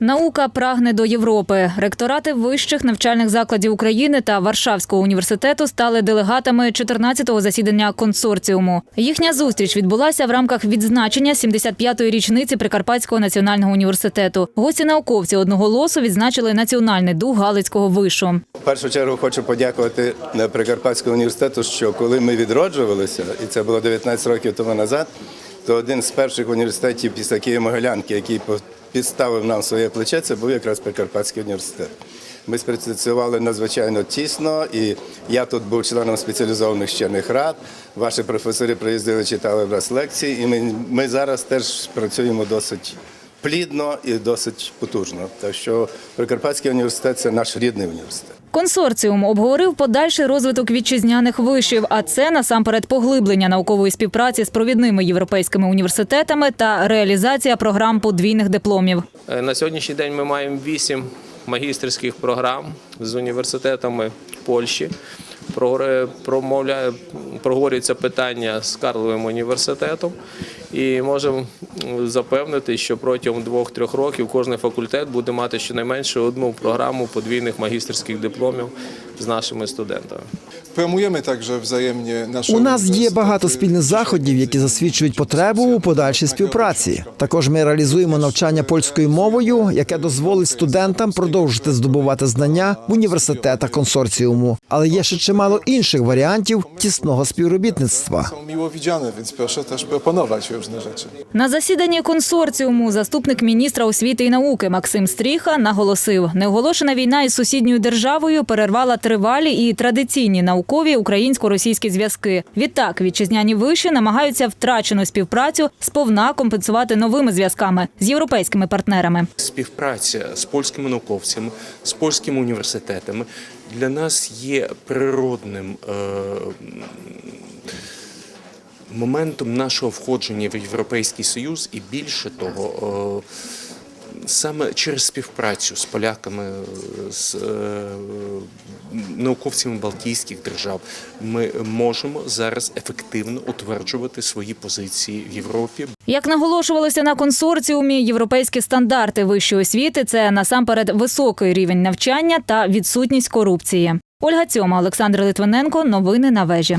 Наука прагне до Європи. Ректорати вищих навчальних закладів України та Варшавського університету стали делегатами 14-го засідання консорціуму. Їхня зустріч відбулася в рамках відзначення 75-ї річниці Прикарпатського національного університету. Гості науковці одноголосу відзначили національний дух Галицького вишу. В першу чергу хочу подякувати е, Прикарпатському університету, що коли ми відроджувалися, і це було 19 років тому назад, то один з перших університетів після Києва-Могилянки, який підставив нам своє плече, це був якраз Прикарпатський університет. Ми спрацювали надзвичайно тісно, і я тут був членом спеціалізованих вчених рад. Ваші професори приїздили, читали в нас лекції, і ми, ми зараз теж працюємо досить плідно і досить потужно. Так що Прикарпатський університет це наш рідний університет. Консорціум обговорив подальший розвиток вітчизняних вишів, а це насамперед поглиблення наукової співпраці з провідними європейськими університетами та реалізація програм подвійних дипломів. Е, На сьогоднішній день ми маємо вісім магістерських програм з університетами Польщі. Проговорюється питання з Карловим університетом, і можемо запевнити, що протягом двох-трьох років кожен факультет буде мати щонайменше одну програму подвійних магістерських дипломів з нашими студентами. Promujemy także wzajemnie nasze У нас є багато спільних заходів, які засвідчують потребу у подальшій співпраці. Також ми реалізуємо навчання польською мовою, яке дозволить студентам продовжити здобувати знання в університетах консорціуму. Але є ще чимало інших варіантів тісного співробітництва. Też proponować różne rzeczy. На засіданні консорціуму заступник міністра освіти і науки Максим Стріха наголосив, неоголошена війна із сусідньою державою перервала тривалі і традиційні наукові українсько-російські зв'язки. Відтак вітчизняні виші намагаються втрачену співпрацю сповна компенсувати новими зв'язками з європейськими партнерами. Співпраця з польськими науковцями, з польськими університетами для нас є природним е, моментом нашого входження в Європейський Союз, і більше того, е, саме через співпрацю з поляками, з е, науковцями Балтійських держав, ми можемо зараз ефективно утверджувати свої позиції в Європі, Як наголошувалося на консорціумі, європейські стандарти вищої освіти це насамперед високий рівень навчання та відсутність корупції. Ольга Цьома, Олександр Литвиненко. Новини на вежі.